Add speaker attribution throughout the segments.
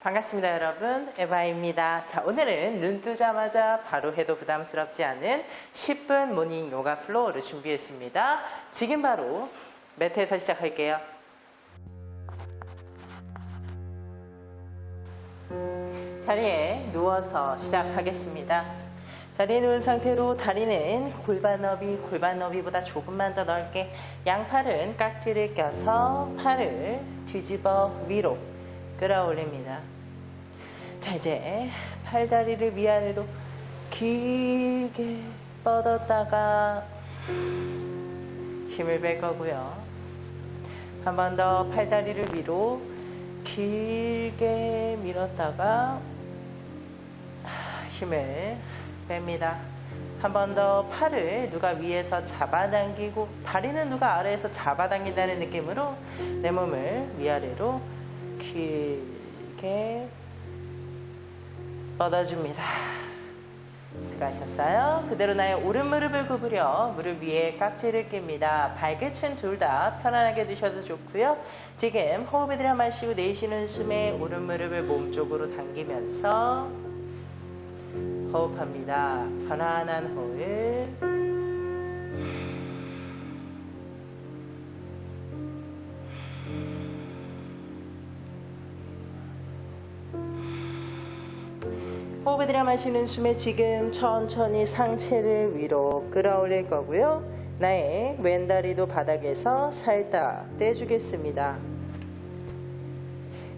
Speaker 1: 반갑습니다, 여러분. 에바입니다. 자, 오늘은 눈 뜨자마자 바로 해도 부담스럽지 않은 10분 모닝 요가 플로어를 준비했습니다. 지금 바로 매트에서 시작할게요. 자리에 누워서 시작하겠습니다. 자리에 누운 상태로 다리는 골반 너비, 골반 너비보다 조금만 더 넓게 양팔은 깍지를 껴서 팔을 뒤집어 위로 끌어 올립니다. 자, 이제 팔다리를 위아래로 길게 뻗었다가 힘을 뺄 거고요. 한 번 더 팔다리를 위로 길게 밀었다가 힘을 뺍니다. 한 번 더 팔을 누가 위에서 잡아당기고 다리는 누가 아래에서 잡아당긴다는 느낌으로 내 몸을 위아래로 길게 뻗어줍니다. 수고하셨어요. 그대로 나의 오른 무릎을 구부려 무릎 위에 깍지를 낍니다. 발끝은 둘 다 편안하게 두셔도 좋고요. 지금 호흡을 들여 마시고 내쉬는 숨에 오른 무릎을 몸쪽으로 당기면서 호흡합니다. 편안한 호흡. 호흡을 들여 마시는 숨에 지금 천천히 상체를 위로 끌어올릴 거고요. 나의 왼다리도 바닥에서 살짝 떼주겠습니다.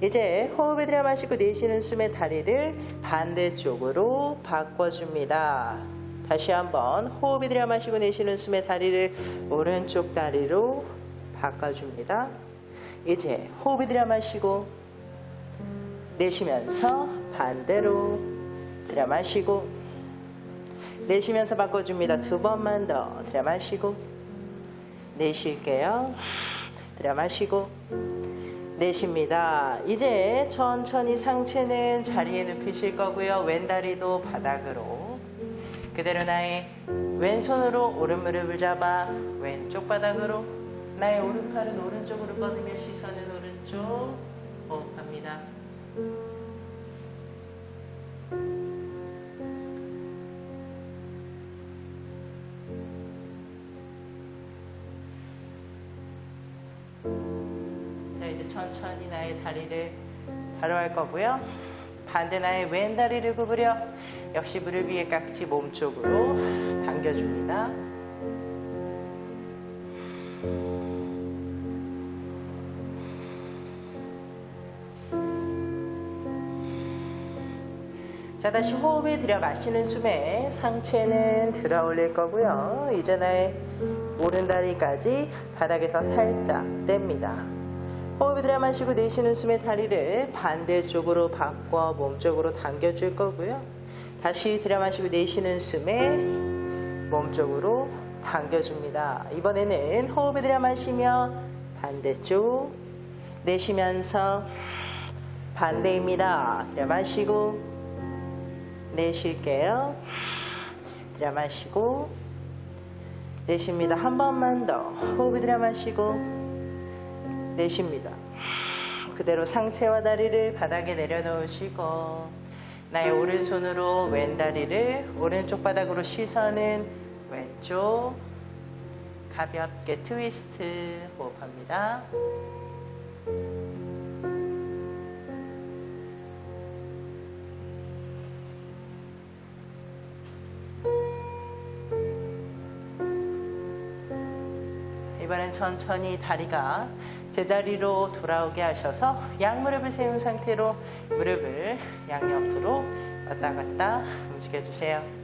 Speaker 1: 이제 호흡을 들여 마시고 내쉬는 숨에 다리를 반대쪽으로 바꿔줍니다. 다시 한번 호흡을 들여 마시고 내쉬는 숨에 다리를 오른쪽 다리로 바꿔줍니다. 이제 호흡을 들여 마시고 내쉬면서 반대로 들여 마시고 내쉬면서 바꿔줍니다. 두 번만 더 들여 마시고 내쉴게요. 들여 마시고 내쉽니다. 이제 천천히 상체는 자리에 눕히실 거고요. 왼다리도 바닥으로 그대로 나의 왼손으로 오른 무릎을 잡아 왼쪽 바닥으로 나의 오른팔은 오른쪽으로 뻗으며 시선은 오른쪽 호흡합니다. 천천히 나의 다리를 바로 할 거고요. 반대 나의 왼 다리를 구부려 역시 무릎 위에 깍지 몸쪽으로 당겨줍니다. 자, 다시 호흡에 들여 마시는 숨에 상체는 들어 올릴 거고요. 이제 나의 오른 다리까지 바닥에서 살짝 뗍니다. 호흡을 들여 마시고 내쉬는 숨에 다리를 반대쪽으로 바꿔 몸쪽으로 당겨줄 거고요. 다시 들여 마시고 내쉬는 숨에 몸쪽으로 당겨줍니다. 이번에는 호흡을 들여 마시며 반대쪽 내쉬면서 반대입니다. 들여 마시고 내쉴게요. 들여 마시고 내쉽니다. 한 번만 더 호흡을 들여 마시고 내쉽니다. 그대로 상체와 다리를 바닥에 내려놓으시고 나의 오른손으로 왼다리를 오른쪽 바닥으로 시선은 왼쪽 가볍게 트위스트 호흡합니다. 이번엔 천천히 다리가 제자리로 돌아오게 하셔서 양무릎을 세운 상태로 무릎을 양옆으로 왔다 갔다 움직여 주세요.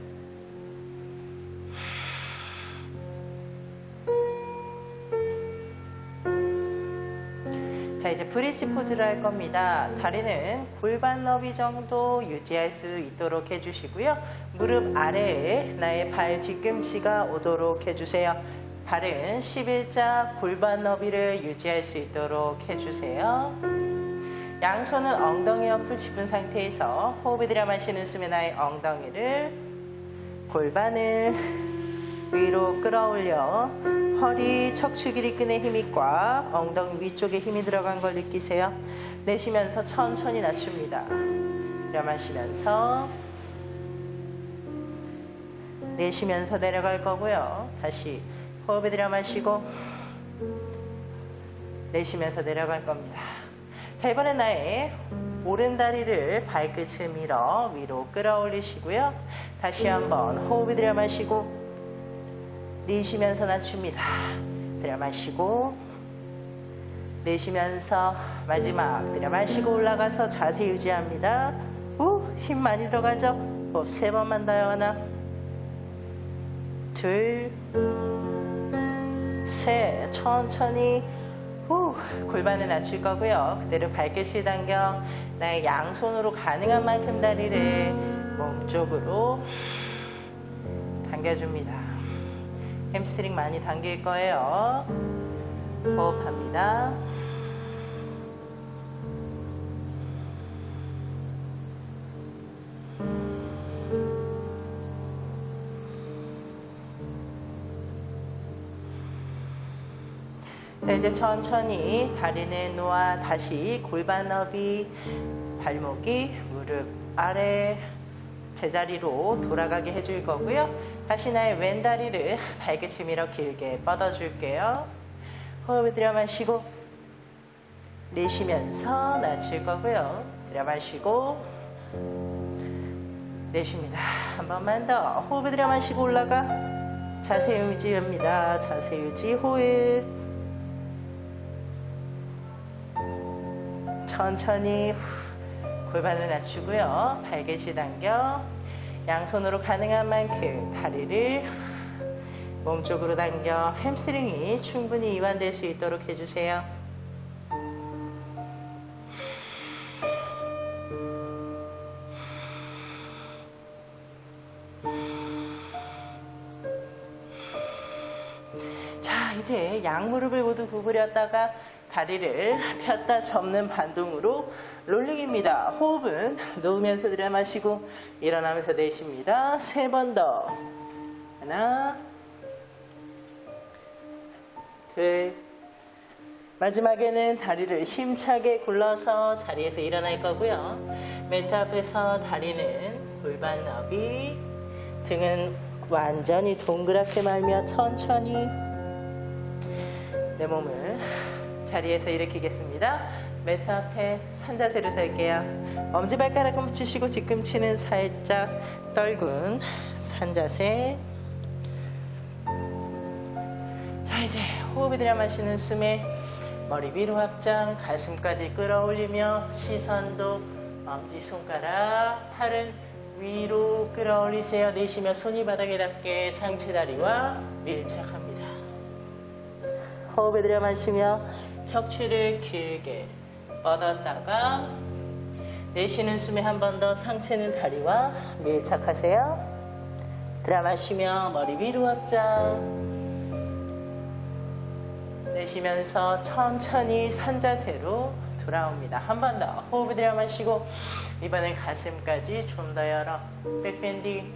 Speaker 1: 자, 이제 브릿지 포즈를 할 겁니다. 다리는 골반 너비 정도 유지할 수 있도록 해주시고요. 무릎 아래에 나의 발 뒤꿈치가 오도록 해주세요. 발은 11자 골반 너비를 유지할 수 있도록 해주세요. 양손은 엉덩이 옆을 짚은 상태에서 호흡을 들여 마시는 숨에 나의 엉덩이를 골반을 위로 끌어올려 허리 척추 길이 끈에 힘이 꽉 엉덩이 위쪽에 힘이 들어간 걸 느끼세요. 내쉬면서 천천히 낮춥니다. 들여 마시면서 내쉬면서 내려갈 거고요. 다시 호흡을 들여 마시고 내쉬면서 내려갈 겁니다. 자, 이번엔 나의 오른 다리를 발끝을 밀어 위로 끌어올리시고요. 다시 한번 호흡을 들여 마시고 내쉬면서 낮춥니다. 들여 마시고 내쉬면서 마지막 들여 마시고 올라가서 자세 유지합니다. 우, 힘 많이 들어가죠? 호흡 세 번만 더요. 하나, 둘, 셋. 천천히 후, 골반을 낮출 거고요. 그대로 발끝을 당겨 나의 양손으로 가능한 만큼 다리를 몸쪽으로 당겨줍니다. 햄스트링 많이 당길 거예요. 호흡합니다. 이제 천천히 다리는 놓아 다시 골반 너비, 발목이 무릎 아래 제자리로 돌아가게 해줄 거고요. 다시 나의 왼 다리를 발끝을 밀어 길게 뻗어줄게요. 호흡을 들여 마시고 내쉬면서 낮출 거고요. 들여 마시고 내쉽니다. 한 번만 더 호흡을 들여 마시고 올라가 자세 유지합니다. 자세 유지 호흡 천천히 후, 골반을 낮추고요. 발끝이 당겨 양손으로 가능한 만큼 다리를 몸쪽으로 당겨 햄스트링이 충분히 이완될 수 있도록 해주세요. 자, 이제 양무릎을 모두 구부렸다가 다리를 폈다 접는 반동으로 롤링입니다. 호흡은 놓으면서 들여 마시고 일어나면서 내쉽니다. 세 번 더. 하나, 둘, 마지막에는 다리를 힘차게 굴러서 자리에서 일어날 거고요. 매트 앞에서 다리는 골반 너비, 등은 완전히 동그랗게 말며 천천히 내 몸을 자리에서 일으키겠습니다. 매트 앞에 산자세로 설게요. 엄지발가락을 붙이시고 뒤꿈치는 살짝 떨군 산자세. 자 이제 호흡이 들여 마시는 숨에 머리 위로 확장, 가슴까지 끌어올리며 시선도 엄지손가락, 팔은 위로 끌어올리세요. 내쉬며 손이 바닥에 닿게 상체 다리와 밀착합니다. 호흡을 들여 마시며 척추를 길게 뻗었다가 내쉬는 숨에 한 번 더 상체는 다리와 밀착하세요. 들여 마시며 머리 위로 확장. 내쉬면서 천천히 산자세로 돌아옵니다. 한 번 더 호흡을 들여 마시고 이번엔 가슴까지 좀 더 열어 백밴딩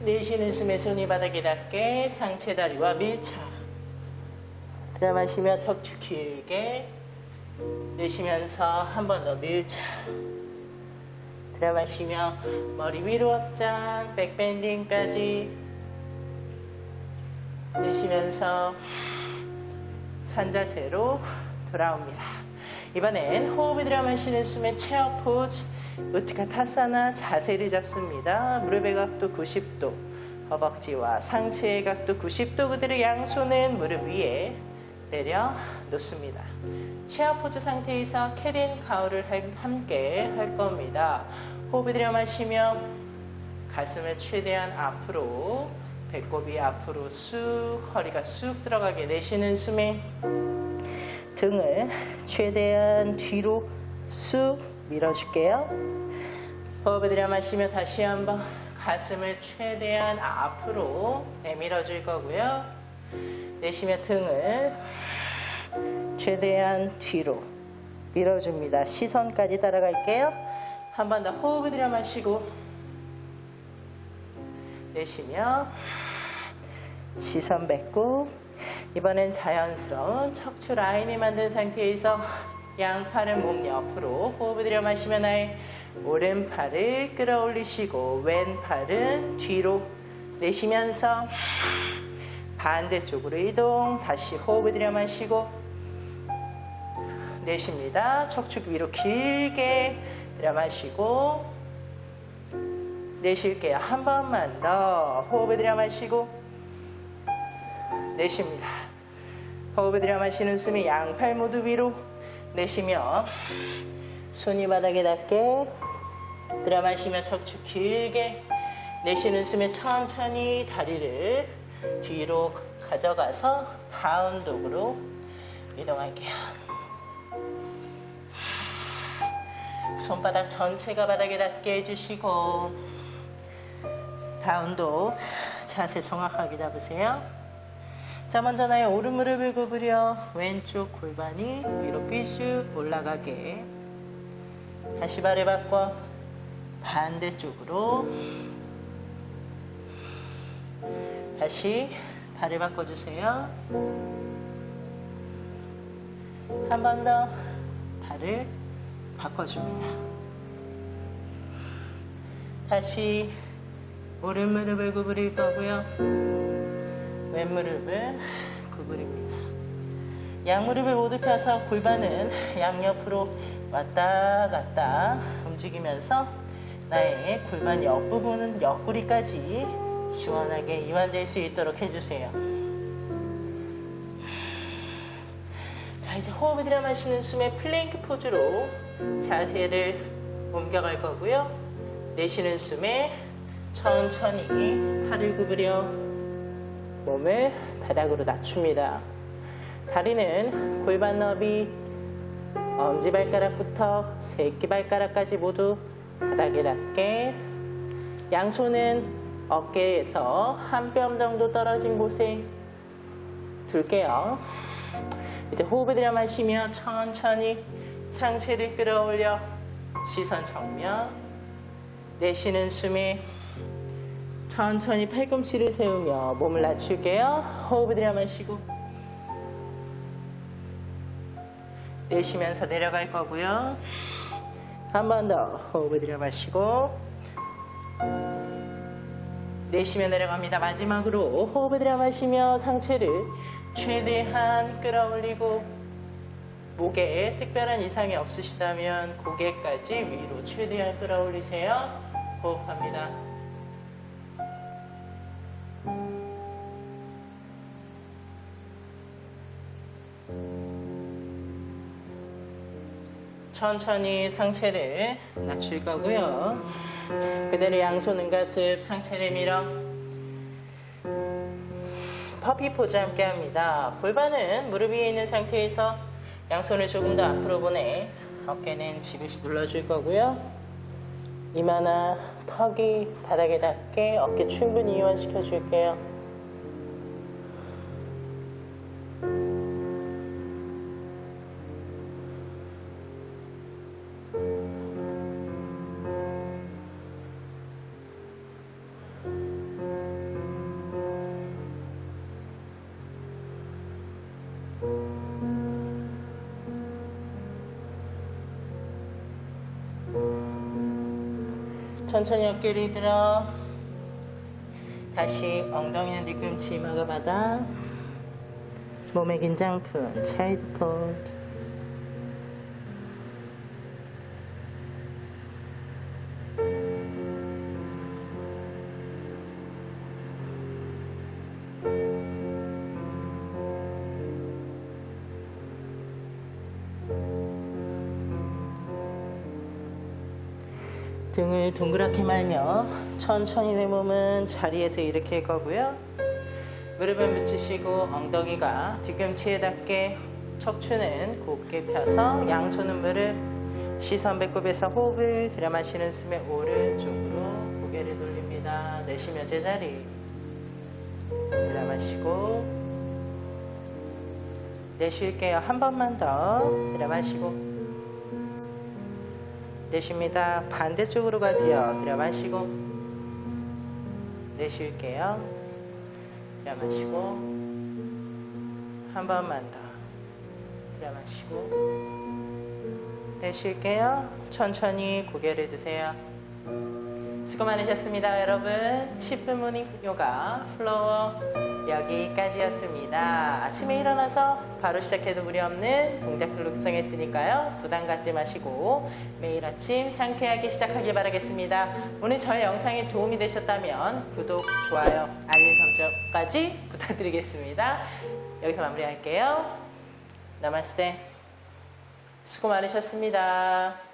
Speaker 1: 내쉬는 숨에 손이 바닥에 닿게 상체 다리와 밀착 들여 마시며 척추 길게 내쉬면서 한 번 더 밀착 들여 마시며 머리 위로 확장 백밴딩까지 내쉬면서 산자세로 돌아옵니다. 이번엔 호흡을 들여 마시는 숨에 체어 포즈 우트카 타사나 자세를 잡습니다. 무릎의 각도 90도, 허벅지와 상체의 각도 90도 그대로 양손은 무릎 위에 내려 놓습니다. 체어 포즈 상태에서 캐린 가울을 함께 할 겁니다. 호흡을 들여 마시며 가슴을 최대한 앞으로 배꼽이 앞으로 쑥 허리가 쑥 들어가게 내쉬는 숨에 등을 최대한 뒤로 쑥 밀어줄게요. 호흡을 들여 마시며 다시 한번 가슴을 최대한 앞으로 내밀어 줄 거고요. 내쉬며 등을 최대한 뒤로 밀어줍니다. 시선까지 따라갈게요. 한 번 더 호흡을 들여 마시고 내쉬며 시선 뱉고 이번엔 자연스러운 척추 라인을 만든 상태에서 양팔은 몸 옆으로 호흡을 들여 마시며 나의 오른팔을 끌어올리시고 왼팔은 뒤로 내쉬면서 반대쪽으로 이동 다시 호흡을 들여 마시고 내쉽니다. 척추 위로 길게 들여 마시고 내쉴게요. 한 번만 더 호흡을 들여 마시고 내쉽니다. 호흡을 들여 마시는 숨이 양팔 모두 위로 내쉬며 손이 바닥에 닿게 들여 마시며 척추 길게 내쉬는 숨에 천천히 다리를 뒤로 가져가서 다운독으로 이동할게요. 손바닥 전체가 바닥에 닿게 해주시고 다운도 자세 정확하게 잡으세요. 자 먼저 나의 오른 무릎을 구부려 왼쪽 골반이 위로 삐쭉 올라가게 다시 발을 바꿔 반대쪽으로 다시 발을 바꿔주세요. 한 번 더 발을 바꿔줍니다. 다시 오른 무릎을 구부릴 거고요. 왼 무릎을 구부립니다. 양 무릎을 모두 펴서 골반은 양옆으로 왔다 갔다 움직이면서 나의 골반 옆부분은 옆구리까지 시원하게 이완될 수 있도록 해주세요. 자, 이제 호흡을 들여 마시는 숨에 플랭크 포즈로 자세를 옮겨갈 거고요. 내쉬는 숨에 천천히 팔을 구부려 몸을 바닥으로 낮춥니다. 다리는 골반 너비, 엄지발가락부터 새끼발가락까지 모두 바닥에 닿게 양손은 어깨에서 한 뼘 정도 떨어진 곳에 둘게요. 이제 호흡을 들여 마시며 천천히 상체를 끌어올려 시선 정면 내쉬는 숨에 천천히 팔꿈치를 세우며 몸을 낮출게요. 호흡을 들여 마시고 내쉬면서 내려갈 거고요. 한 번 더 호흡을 들여 마시고 내쉬며 내려갑니다. 마지막으로 호흡을 들여 마시며 상체를 최대한 끌어올리고 목에 특별한 이상이 없으시다면 고개까지 위로 최대한 끌어올리세요. 호흡합니다. 천천히 상체를 낮출 거고요. 그대로 양손 은 가슴, 상체를 밀어 퍼피 포즈 함께 합니다. 골반은 무릎 위에 있는 상태에서 양손을 조금 더 앞으로 보내 어깨는 지그시 눌러줄 거고요. 이마나 턱이 바닥에 닿게 어깨 충분히 이완시켜 줄게요. 천천히 어깨를 들어. 다시 엉덩이는 뒤꿈치 바닥 몸의 긴장 푼 차이드 포즈 등을 동그랗게 말며 천천히 내 몸은 자리에서 할 거고요. 무릎을 붙이시고 엉덩이가 뒤꿈치에 닿게 척추는 곧게 펴서 양손은 무릎 시선 배꼽에서 호흡을 들여 마시는 숨에 오른쪽으로 고개를 돌립니다. 내쉬며 제자리 들여 마시고 내쉴게요. 한 번만 더 들여 마시고 내쉽니다. 반대쪽으로 가지요. 들여 마시고 내쉴게요. 들여 마시고 한 번만 더 들여 마시고 내쉴게요. 천천히 고개를 드세요. 수고 많으셨습니다, 여러분. 10분 모닝 요가 플로어 여기까지였습니다. 아침에 일어나서 바로 시작해도 무리 없는 동작들로 구성했으니까요. 부담 갖지 마시고 매일 아침 상쾌하게 시작하길 바라겠습니다. 오늘 저의 영상이 도움이 되셨다면 구독, 좋아요, 알림 설정까지 부탁드리겠습니다. 여기서 마무리할게요. 나마스테. 수고 많으셨습니다.